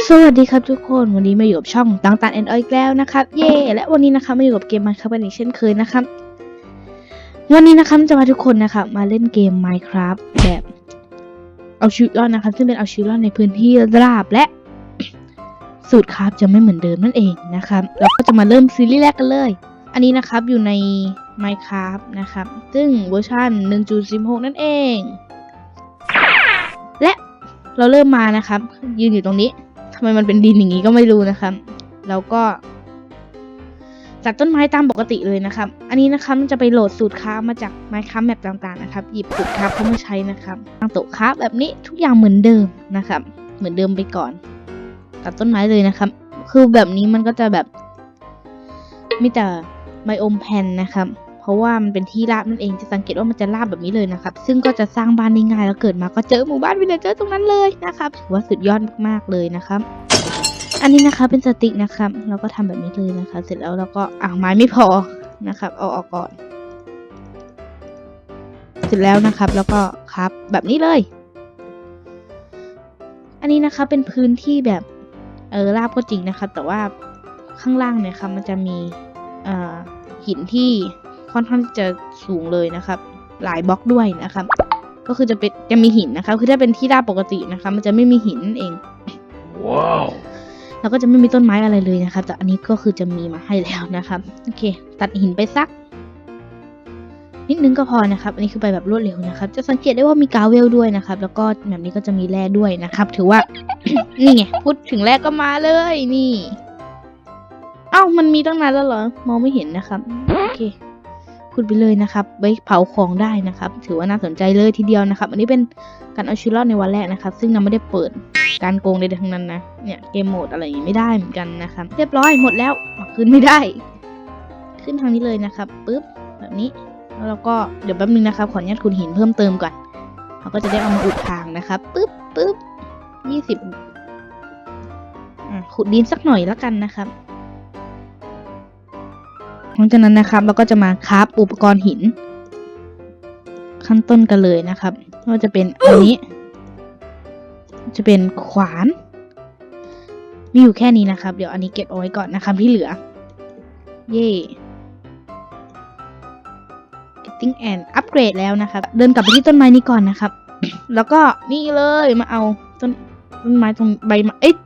สวัสดีครับทุกคนวันนี้มาอยู่กับช่องต่างต่างแอนออีกแล้วนะครับเย่และวันนี้นะครับมาอยู่กับเกม Minecraft กันอีกเช่นเคยนะครับวันนี้นะครับจะพาทุกคนนะครับมาเล่นเกม Minecraft แบบเอาชีวิตรอดนะครับซึ่งเป็นเอาชีวิตรอดในพื้นที่ราบและสูตรคราฟจะไม่เหมือนเดิมนั่นเองนะครับเราก็จะมาเริ่มซีรีส์แรกกันเลย อันนี้นะครับอยู่ใน Minecraft นะครับซึ่งเวอร์ชัน1.16 นั่นเอง และเราเริ่มมานะครับ ยืนอยู่ตรงนี้ำไมมันเป็นดินอย่างนี้ก็ไม่รู้นะครับ แล้วก็ตัดต้นไม้ตามปกติเลยนะครับ อันนี้นะครับมันจะไปโหลดสูตรค้ามาจากไม้ค้าแมปต่างๆนะครับ หยิบสูตรค้าเข้ามาใช้นะครับตั้งโต๊ะค้าแบบนี้ทุกอย่างเหมือนเดิมนะครับ เหมือนเดิมไปก่อน ตัดต้นไม้เลยนะครับ คือแบบนี้มันก็จะแบบมีแต่ไบโอมแพนนะครับ เพราะว่ามันเป็นที่ราบนั่นเองจะสังเกตว่ามันจะราบแบบนี้เลยนะครับซึ่งก็จะสร้างบ้านได้ง่ายแล้วเกิดมาก็เจอหมู่บ้านวิลเลเจอร์ตรงนั้นเลยนะครับถือว่าสุดยอดมากๆเลยนะครับอันนี้นะคะเป็นสติกนะครับเราก็ทำแบบนี้เลยนะคะ เสร็จแล้วเราก็อ่างไม้ไม่พอนะครับ เอาออกก่อน เสร็จแล้วนะครับ แล้วก็ครับแบบนี้เลย อันนี้นะคะเป็นพื้นที่แบบเออราบก็จริงนะครับ แต่ว่าข้างล่างเนี่ยครับมันจะมีอ่อหินที่ ค่อนข้างที่จะสูงเลยนะครับ หลายบล็อกด้วยนะครับ ก็คือจะเป็นจะมีหินนะคะคือถ้าเป็นที่ราบปกตินะคะมันจะไม่มีหินนั่นเอง Wow. แล้วก็จะไม่มีต้นไม้อะไรเลยนะครับ แต่อันนี้ก็คือจะมีมาให้แล้วนะครับ โอเค ตัดหินไปสัก นิดนึงก็พอนะครับ อันนี้คือไปแบบรวดเร็วนะครับ จะสังเกตได้ว่ามีกาเวลด้วยนะครับ แล้วก็แบบนี้ก็จะมีแร่ด้วยนะครับ ถือว่า นี่ไง พูดถึงแร่ก็มาเลย นี่ เอ้า มันมีตั้งนานแล้วเหรอ มองไม่เห็นนะครับ โอเค ขุดไปเลยนะครับไว้เผาของได้นะครับ ถือว่าน่าสนใจเลยทีเดียวนะครับ อันนี้เป็นการเอาชีวิตรอดในวันแรกนะครับ ซึ่งเราไม่ได้เปิดการโกงใดๆทั้งนั้นนะเนี่ยเกมโหมดอะไรอย่างงี้ไม่ได้เหมือนกันนะครับ เรียบร้อยหมดแล้วขึ้นไม่ได้ ขึ้นทางนี้เลยนะครับปึ๊บแบบนี้แล้วเราก็เดี๋ยวแป๊บนึงนะครับขออนุญาตขุดหินเพิ่มเติมก่อนเราก็จะได้เอามาอุดทางนะครับปึ๊บปึ๊บยี่สิบขุดดินสักหน่อยแล้วกันนะครับ หลังจากนั้นนะครับเราก็จะมาคราฟอุปกรณ์หิน ขั้นต้นกันเลยนะครับก็จะเป็นอันนี้ จะเป็นขวาน มีอยู่แค่นี้นะครับ เดี๋ยวอันนี้เก็บเอาไว้ก่อนนะครับที่เหลือ เย่ getting and upgrade แล้วนะครับ เดินกลับไปที่ต้นไม้นี้ก่อนนะครับ แล้วก็นี่เลยมาเอาต้นต้นไม้ตรงใบไม้เอ๊ะ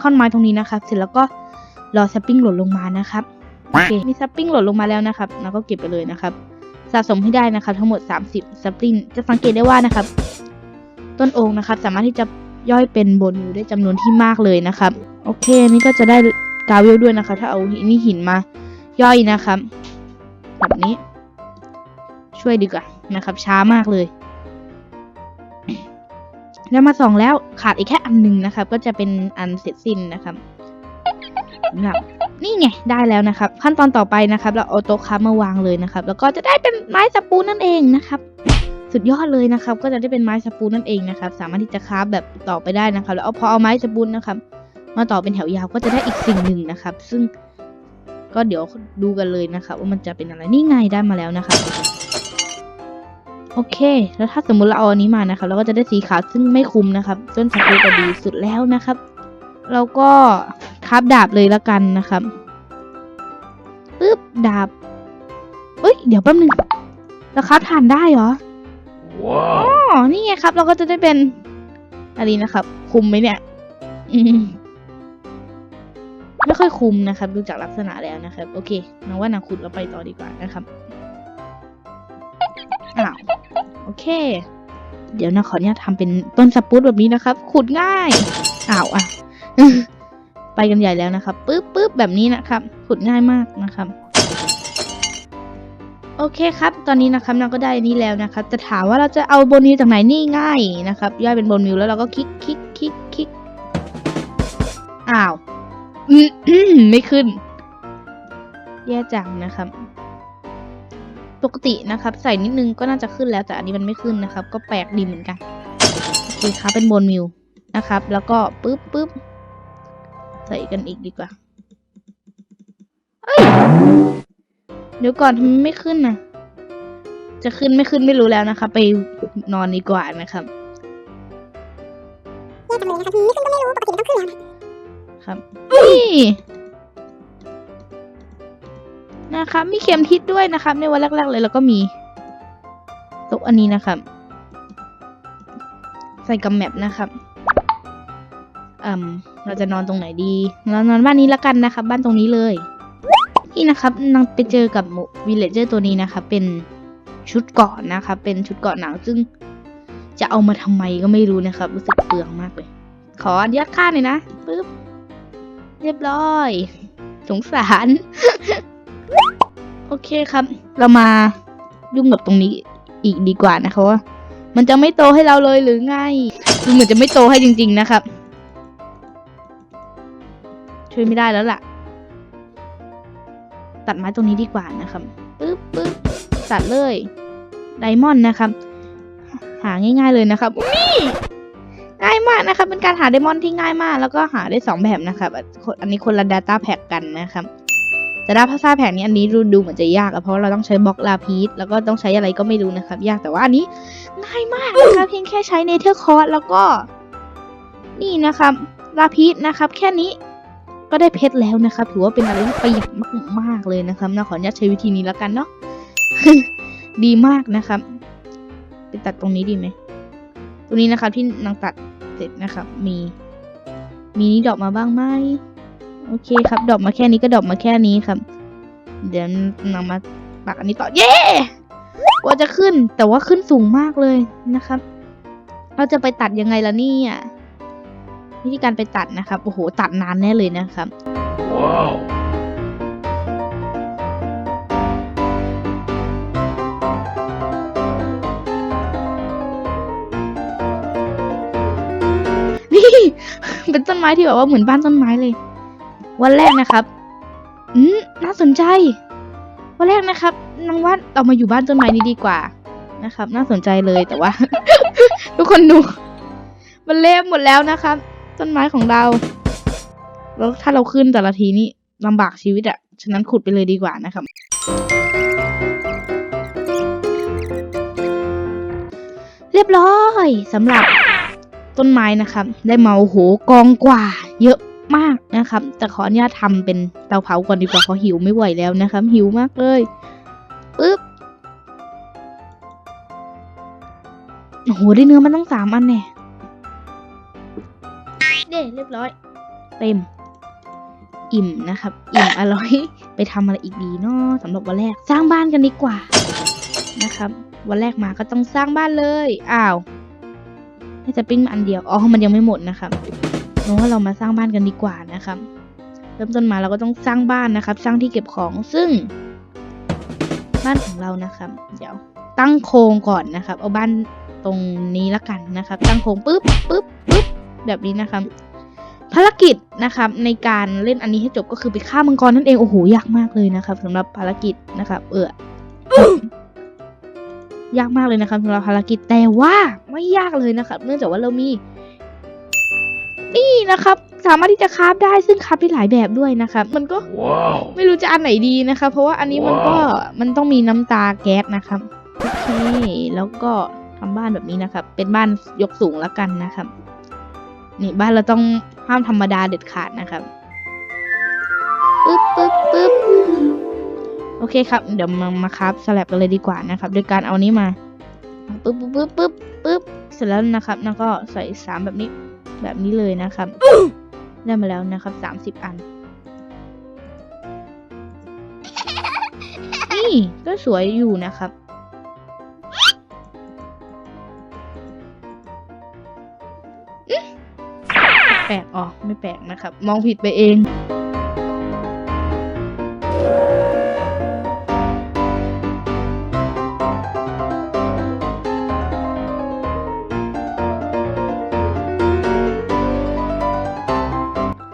ท่อนไม้ตรงนี้นะครับ เสร็จแล้วก็รอสปริงหล่นลงมานะครับ โอเคมีสปริงหล่นลงมาแล้วนะครับแล้วก็เก็บไปเลยนะครับ สะสมให้ได้นะครับ ทั้งหมด 30สปริงจะสังเกตได้ว่านะครับ ต้นโองนะครับ สามารถที่จะย่อยเป็นบนวิวได้จำนวนที่มากเลยนะครับ โอเคอันนี่ก็จะได้กาเวลด้วยนะคะ ถ้าเอานี่หินมา ย่อยนะครับแบบนี้ ช่วยดีกว่านะครับ ช้ามากเลยแล้วมาสองแล้วขาดอีกแค่อันหนึ่งนะครับ ก็จะเป็นอันเสร็จสิ้นนะครับนะครับ นี่ไงได้แล้วนะครับ ขั้นตอนต่อไปนะครับ เราเอาโต๊ะค้ามาวางเลยนะครับ แล้วก็จะได้เป็นไม้สปูนนั่นเองนะครับสุดยอดเลยนะครับ ก็จะได้เป็นไม้สปูนนั่นเองนะครับ สามารถที่จะคราฟแบบต่อไปได้นะครับ แล้วเอาพอเอาไม้สปูนนะครับ มาต่อเป็นแถวยาวก็จะได้อีกสิ่งหนึ่งนะครับ ซึ่งก็เดี๋ยวดูกันเลยนะครับ ว่ามันจะเป็นอะไรนี่ไงได้มาแล้วนะครับ โอเค แล้วถ้าสมมุติเราเอาอันนี้มานะครับเราก็จะได้สีขาวซึ่งไม่คุ้มนะครับต้นสปูนก็ดีสุดแล้วนะครับ แล้วก็ คราฟดาบเลยละกันนะครับปึ๊บดาบเอ้ย เดี๋ยวแป๊บนึงแล้วคราฟฐานได้เหรออ๋อ Wow. นี่ไงครับ เราก็จะได้เป็นอันนี้นะครับ คุมไหมเนี่ยอืมไม่ค่อยคุมนะครับ ดูจากลักษณะแล้วนะครับ โอเคนังว่านางขุดเราไปต่อดีกว่านะครับอ้าวโอเค เดี๋ยวนะขออนุญาตทำเป็นต้นสปรูตแบบนี้นะครับ ขุดง่ายอ้าวอะ ไปกันใหญ่แล้วนะครับปึ๊บปึ๊บแบบนี้นะครับขุดง่ายมากนะครับ โอเคครับ ตอนนี้นะครับเราก็ได้อันนี้แล้วนะครับ จะถามว่าเราจะเอาบนวิวจากไหนนี่ง่ายนะครับย่อยเป็นบนวิวแล้วเราก็คลิกคลิกคลิกคลิกอ้าวไม่ขึ้น แย่จังนะครับ ปกตินะครับ ใส่นิดนึงก็น่าจะขึ้นแล้วแต่อันนี้มันไม่ขึ้นนะครับ ก็แปลกดีเหมือนกันโอเคครับเป็นบนวิวนะครับ แล้วก็ปึ๊บปึ๊บ ใส่กันอีกดีกว่าเอ้ยเดี๋ยวก่อนทำไมไม่ขึ้นนะจะขึ้นไม่ขึ้นไม่รู้แล้วนะคะ ไปนอนดีกว่านะครับแย่จังเลยนะคะไม่ขึ้นก็ไม่รู้ปกติมันต้องขึ้นแล้วนะครับนี่นะครับมีเข็มทิศด้วยนะครับ ในวันแรกๆเลยแล้วก็มีโต๊ะอันนี้นะครับ ใส่กับแมปนะครับอืม เราจะนอนตรงไหนดี เรานอนบ้านนี้ละกันนะครับ บ้านตรงนี้เลย นี่นะครับนางไปเจอกับวิลเลจเจอร์ตัวนี้นะครับเป็นชุดเกาะนะครับเป็นชุดเกาะหนังซึ่งจะเอามาทำไมก็ไม่รู้นะครับ รู้สึกเปลืองมากเลย ขออนุญาตค่าหน่อยนะปึ๊บเรียบร้อย สงสาร โอเคครับ เรามายุ่งกับตรงนี้อีกดีกว่านะคะว่ามันจะไม่โตให้เราเลยหรือไงดูเหมือนจะไม่โตให้จริง ๆ นะครับ ช่วยไม่ได้แล้วล่ะ ตัดไม้ตรงนี้ดีกว่านะครับปึ๊บปึ๊บตัดเลยไดมอนด์นะครับ หาง่ายๆเลยนะครับนี่ง่ายมากนะครับ เป็นการหาไดมอนด์ที่ง่ายมาก แล้วก็หาได้สองแบบนะครับ อันนี้คนละ Data Pack กันนะครับแต่ดาภาษาแผนนี้อันนี้ดูดูเหมือนจะยากอะเพราะเราต้องใช้บล็อกลาพีสแล้วก็ต้องใช้อะไรก็ไม่รู้นะครับ ยากแต่ว่าอันนี้ง่ายมากนะครับเพียงแค่ใช้เนเธอร์คอร์สแล้วก็ นี่นะครับลาพีสนะครับ แค่นี้ ก็ได้เพชรแล้วนะครับถือว่าเป็นอะไรที่ประหยัดมากๆเลยนะครับนะขออนุญาตใช้วิธีนี้แล้วกันเนาะดีมากนะครับไปตัดตรงนี้ดีไหมตรงนี้นะครับที่นางตัดเสร็จนะครับ มี มีนี้ดอกมาบ้างไหมโอเคครับ ดอกมาแค่นี้ก็ดอกมาแค่นี้ครับ เดี๋ยวนำมาปักอันนี้ต่อเย้กว่าจะขึ้นแต่ว่าขึ้นสูงมากเลยนะครับ เราจะไปตัดยังไงล่ะเนี่ย วิธีการไปตัดนะครับโอ้โหตัดนานแน่เลยนะครับ Wow. นี่เป็นต้นไม้ที่แบบว่าเหมือนบ้านต้นไม้เลย วันแรกนะครับอืมน่าสนใจ วันแรกนะครับนางว่าเรามาอยู่บ้านต้นไม้นี้ดีกว่านะครับ น่าสนใจเลยแต่ว่า ทุกคนดูมันเละหมดแล้วนะครับ ต้นไม้ของเรา แล้วถ้าเราขึ้นแต่ละทีนี่ลำบากชีวิตอะฉะนั้นขุดไปเลยดีกว่านะครับ เรียบร้อยสำหรับต้นไม้นะครับ ได้เมาโหกองกว่า เยอะมากนะครับ แต่ขออนุญาตทำเป็นเตาเผาก่อนดีกว่าเพราะหิวไม่ไหวแล้วนะครับ หิวมากเลยปึ๊บโอ้โหได้เนื้อมันต้องสามอันแน่เด้ เรียบร้อย เต็ม อิ่มนะครับ อิ่มอร่อย ไปทำอะไรอีกดีเนาะสำหรับวันแรก สร้างบ้านกันดีกว่า นะครับ วันแรกมาก็ต้องสร้างบ้านเลย อ้าวน่าจะปิ้งมาอันเดียว อ๋อ มันยังไม่หมดนะครับเพราะว่าเรามาสร้างบ้านกันดีกว่านะครับ เริ่มต้นมาเราก็ต้องสร้างบ้านนะครับ สร้างที่เก็บของ ซึ่ง บ้านของเรานะครับ เดี๋ยว ตั้งโครงก่อนนะครับ เอาบ้านตรงนี้ละกันนะครับ ตั้งโครงปุ๊บปุ๊บปุ๊บแบบนี้นะครับ ภารกิจนะครับในการเล่นอันนี้ให้จบก็คือไปฆ่ามังกรนั่นเองโอ้โหยากมากเลยนะครับสำหรับภารกิจนะครับเออยากมากเลยนะครับสำหรับภารกิจแต่ว่าไม่ยากเลยนะครับ เนื่องจากว่าเรามี นี่นะครับ สามารถที่จะคราฟได้ซึ่งคราฟได้หลายแบบด้วยนะครับ มันก็ Wow. ไม่รู้จะอันไหนดีนะครับเพราะว่าอันนี้มันก็มันต้องมีน้ำตาแก๊สนะครับโอเคแล้วก็ทำบ้านแบบนี้นะครับ เป็นบ้านยกสูงแล้วกันนะครับ นี่บ้านเราต้อง ห้ามธรรมดาเด็ดขาดนะครับปึ๊บปึ๊บปึ๊บโอเคครับ เดี๋ยวมามาครับสลับกันเลยดีกว่านะครับ โดยการเอานี้มาปึ๊บปึ๊บปึ๊บปึ๊บปึ๊บเสร็จแล้วนะครับ แล้วก็ใส่สามแบบนี้แบบนี้เลยนะครับ ได้มาแล้วนะครับสามสิบอัน นี่ก็สวยอยู่นะครับอืมแปลกอ๋อไม่แปลกนะครับ มองผิดไปเอง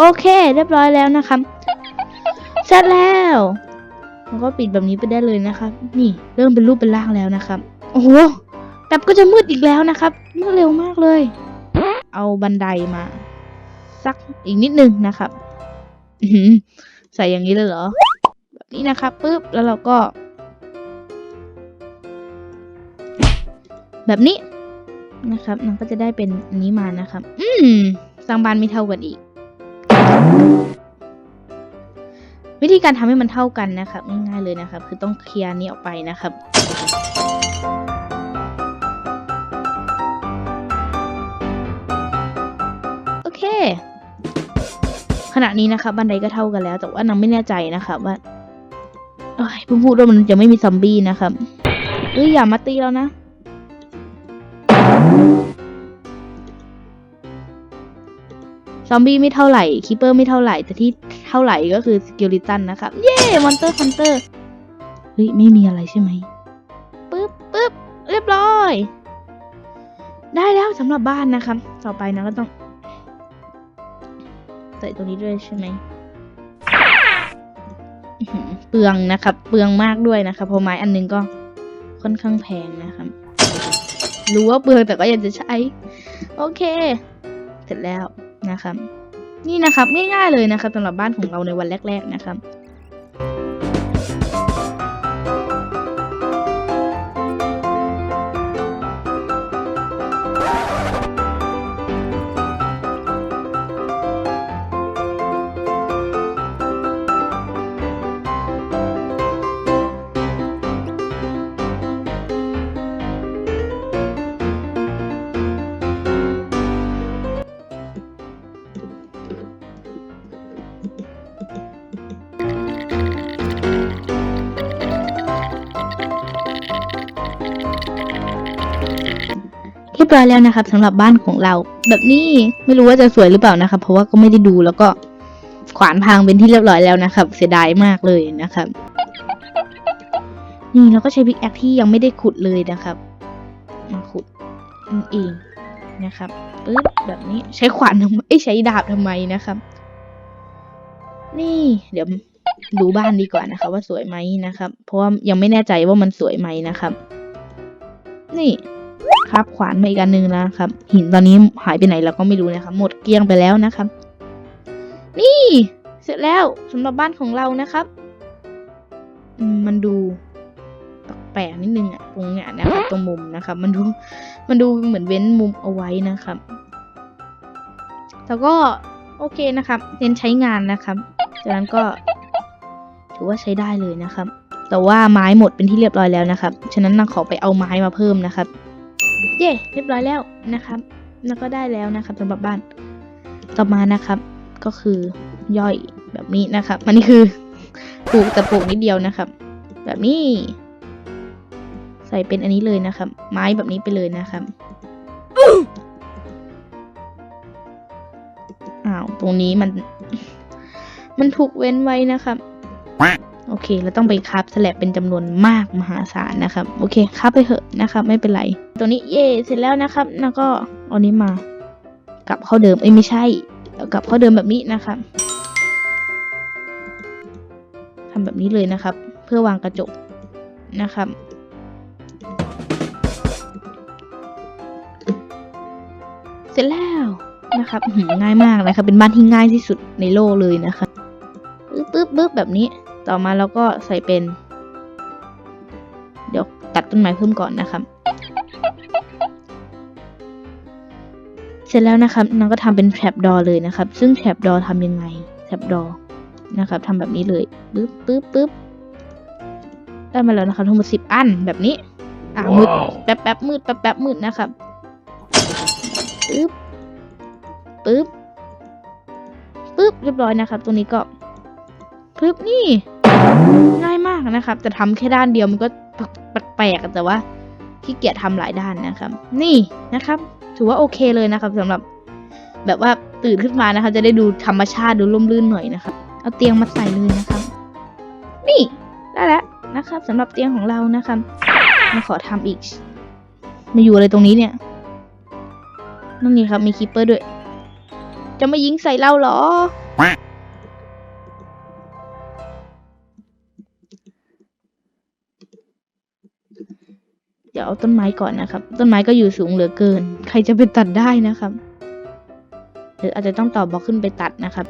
โอเค เรียบร้อยแล้วนะครับเสร็จแล้วแล้วก็ปิดแบบนี้ไปได้เลยนะครับ นี่เริ่มเป็นรูปเป็นร่างแล้วนะครับ โอ้โหแบบก็จะมืดอีกแล้วนะครับมืดเร็วมากเลย เอาบันไดมา สักอีกนิดนึงนะครับใส่อย่างนี้เลยเหรอ แบบนี้นะครับปุ๊บแล้วเราก็ แบบนี้นะครับมันก็จะได้เป็นอันนี้มานะครับ อืมสร้างบ้านไม่เท่ากันอีก วิธีการทำให้มันเท่ากันนะครับง่ายๆเลยนะครับ คือต้องเคลียร์นี้ออกไปนะครับ ณะนี้นะครับบันไดก็เท่ากันแล้ว แต่ว่านังไม่แน่ใจนะครับว่าเอ้ยพิ่งพูดว่ามันจะไม่มีซอมบี้นะครับเอ้ยอย่ามาตีแล้วนะ ซอมบี้ไม่เท่าไหร่คีเปอร์ไม่เท่าไหร่ แต่ที่เท่าไหร่ก็คือสกิลิตันนะครับ เย้มอนเตอร์ฮันเตอร์เฮ้ยไม่มีอะไรใช่ไหมปึ๊บปึ๊บเรียบร้อย ได้แล้วสำหรับบ้านนะครับ ต่อไปนะก็ต้อง ใส่ตัวนี้ด้วยใช่ไหมเปลืองนะครับ เปลืองมากด้วยนะครับเพราะไม้อันนึงก็ค่อนข้างแพงนะครับ รู้ว่าเปลืองแต่ก็ยังจะใช้ โอเค เสร็จแล้วนะครับ นี่นะครับง่ายๆเลยนะครับสำหรับบ้านของเราในวันแรก ๆนะครับ บร้อยแล้วนะครับสำหรับบ้านของเรา แบบนี้ไม่รู้ว่าจะสวยหรือเปล่านะครับ เพราะว่าก็ไม่ได้ดูแล้วก็ขวานพังเป็นที่เรียบร้อยแล้วนะครับ เสียดายมากเลยนะครับ นี่เราก็ใช้พิกแอคที่ยังไม่ได้ขุดเลยนะครับ มาขุดนั่นเองนะครับปึ๊บแบบนี้ใช้ขวานทำไมใช้ดาบทำไมนะครับ นี่เดี๋ยวดูบ้านดีกว่านะคะ ว่าสวยไหมนะครับ เพราะว่ายังไม่แน่ใจว่ามันสวยไหมนะครับ นี่ ครับขวานมาอีกอันหนึ่งนะครับ หินตอนนี้หายไปไหนเราก็ไม่รู้นะครับ หมดเกลี้ยงไปแล้วนะครับ นี่เสร็จแล้วสำหรับบ้านของเรานะครับ มันดูแปลกนิดนึงอะตรงเนี้ยนะครับตรงมุมนะครับ มันดูมันดูเหมือนเว้นมุมเอาไว้นะครับแต่ก็โอเคนะครับเน้นใช้งานนะครับจากนั้นก็ถือว่าใช้ได้เลยนะครับ แต่ว่าไม้หมดเป็นที่เรียบร้อยแล้วนะครับ ฉะนั้นนางขอไปเอาไม้มาเพิ่มนะครับ เย่เรียบร้อยแล้วนะครับ แล้วก็ได้แล้วนะครับสำหรับบ้าน ต่อมานะครับ ก็คือย่อยแบบนี้นะครับอันนี้คือปลูกแต่ปลูกนิดเดียวนะครับ แบบนี้ ใส่เป็นอันนี้เลยนะครับ ไม้แบบนี้ไปเลยนะครับอ้าวตรงนี้มัน มันถูกเว้นไว้นะครับโอเค เราต้องไปคราฟสแลบเป็นจำนวนมากมหาศาลนะครับ โอเคคราฟไปเถอะนะครับ ไม่เป็นไร ตัวนี้เย่เสร็จแล้วนะครับ แล้วก็เอานี้มา กลับเข้าเดิมเอ้ยไม่ใช่กลับเข้าเดิมแบบนี้นะครับทำแบบนี้เลยนะครับ เพื่อวางกระจกนะครับเสร็จแล้วนะครับง่ายมากนะครับ เป็นบ้านที่ง่ายที่สุดในโลกเลยนะครับปึ๊บปึ๊บปึ๊บแบบนี้ ต่อมาเราก็ใส่เป็น เดี๋ยวตัดต้นไม้เพิ่มก่อนนะครับ เสร็จแล้วนะครับน้องก็ทำเป็นแทร็บดอเลยนะครับ ซึ่งแทร็บดอทำยังไงแทร็บดอนะครับทำแบบนี้เลยปึ๊บปึ๊บปึ๊บได้มาแล้วนะครับทั้งหมดสิบอันแบบนี้ อะมืดแป๊บแป๊บมืดแป๊บแป๊บมืดนะครับปึ๊บปึ๊บปึ๊บเรียบร้อยนะครับ ตรงนี้ก็ปึ๊บนี่ง่ายมากนะครับ จะทำแค่ด้านเดียวมันก็แปลกๆอะแต่ว่า ขี้เกียจทำหลายด้านนะครับ นี่นะครับ ถือว่าโอเคเลยนะครับสำหรับแบบว่าตื่นขึ้นมานะคะ จะได้ดูธรรมชาติดูร่มรื่นหน่อยนะครับ เอาเตียงมาใส่เลยนะครับ นี่ได้แล้วนะครับสำหรับเตียงของเรานะครับมาขอทำอีกมาอยู่อะไรตรงนี้เนี่ยนั่นนี่ครับมีคีปเปอร์ด้วย จะมายิงใส่เราเหรอ ดี๋ยวเอาต้นไม้ก่อนนะครับ ต้นไม้ก็อยู่สูงเหลือเกิน ใครจะไปตัดได้นะครับ หรืออาจจะต้องต่อบล็อกขึ้นไปตัดนะครับ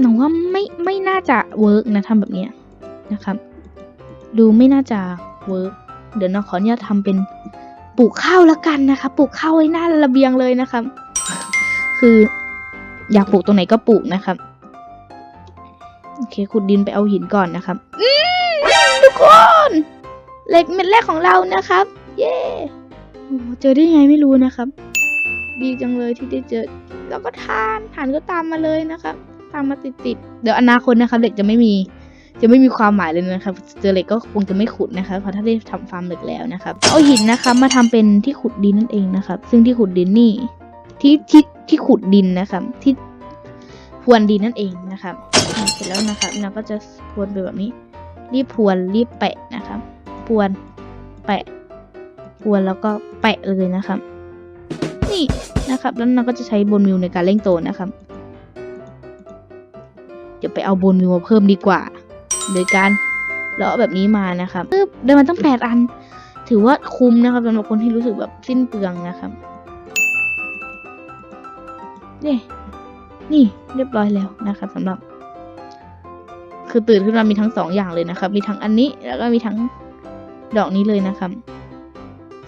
หนูว่าไม่ไม่น่าจะเวิร์กนะทำแบบเนี้ยนะครับ ดูไม่น่าจะเวิร์กเดี๋ยวน้องขอเนี่ยทำเป็นปลูกข้าวละกันนะคะปลูกข้าวไว้หน้าระเบียงเลยนะครับ คืออยากปลูกตรงไหนก็ปลูกนะครับโอเคขุดดินไปเอาหินก่อนนะครับทุกคน เหล็กเม็ดแรกของเรานะครับ เย้โอ้เจอได้ยังไงไม่รู้นะครับ ดีจังเลยที่ได้เจอ แล้วก็ทานทานก็ตามมาเลยนะครับ ตามมาติดๆ เดี๋ยวอนาคตนะครับเหล็กจะไม่มี จะไม่มีความหมายเลยนะครับ เจอเหล็กก็คงจะไม่ขุดนะคะเพราะถ้าได้ทำฟาร์มเหล็กแล้วนะครับ เอาหินนะคะมาทำเป็นที่ขุดดินนั่นเองนะครับ ซึ่งที่ขุดดินนี่ ที่ที่ที่ขุดดินนะครับ ที่พรวนดินนั่นเองนะครับอะเสร็จแล้วนะครับเราก็จะพรวนไปแบบนี้ รีบพรวนรีบแปะนะครับ พรวน แปะพรวนแล้วก็แปะเลยนะครับ นี่นะครับ แล้วเราก็จะใช้บนมิวในการเร่งโตนะครับเดี๋ยวไปเอาบนมิวมาเพิ่มดีกว่า โดยการเลาะแบบนี้มานะครับปึ๊บได้มาตั้งแปดอัน ถือว่าคุ้มนะครับสำหรับคนที่รู้สึกแบบสิ้นเปลืองนะครับเนี่นี่เรียบร้อยแล้วนะครับสำหรับ คือตื่นขึ้นมามีทั้งสองอย่างเลยนะครับ มีทั้งอันนี้แล้วก็มีทั้ง ดอกนี้เลยนะครับ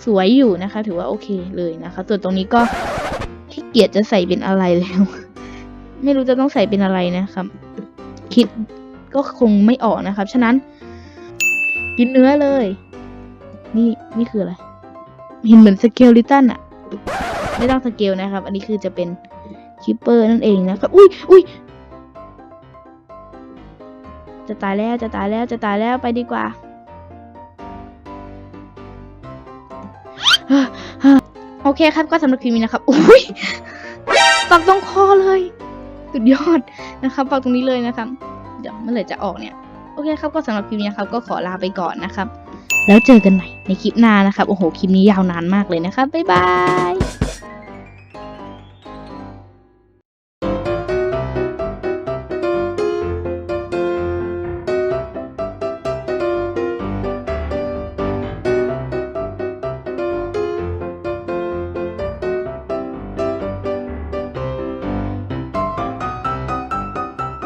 สวยอยู่นะคะ ถือว่าโอเคเลยนะคะส่วนตรงนี้ก็ขี้เกียจจะใส่เป็นอะไรแล้ว ไม่รู้จะต้องใส่เป็นอะไรนะครับ คิดก็คงไม่ออกนะครับ ฉะนั้น กินเนื้อเลย นี่นี่คืออะไรเห็นเหมือนสเกลลิตันอะไม่ต้องสเกลนะครับ อันนี้คือจะเป็นคิปเปอร์นั่นเองนะครับอุ้ยอุ้ยจะตายแล้วจะตายแล้วจะตายแล้วไปดีกว่า โอเคครับก็สำหรับคลิปนี้นะครับอุ้ยปักตรงคอเลยสุดยอดนะครับปักตรงนี้เลยนะครับ เดี๋ยวเมื่อไหร่จะออกเนี่ย โอเคครับก็สำหรับคลิปนี้นะครับ ก็ขอลาไปก่อนนะครับ แล้วเจอกันใหม่ในคลิปหน้านะครับ โอ้โห คลิปนี้ยาวนานมากเลยนะครับบ๊ายบาย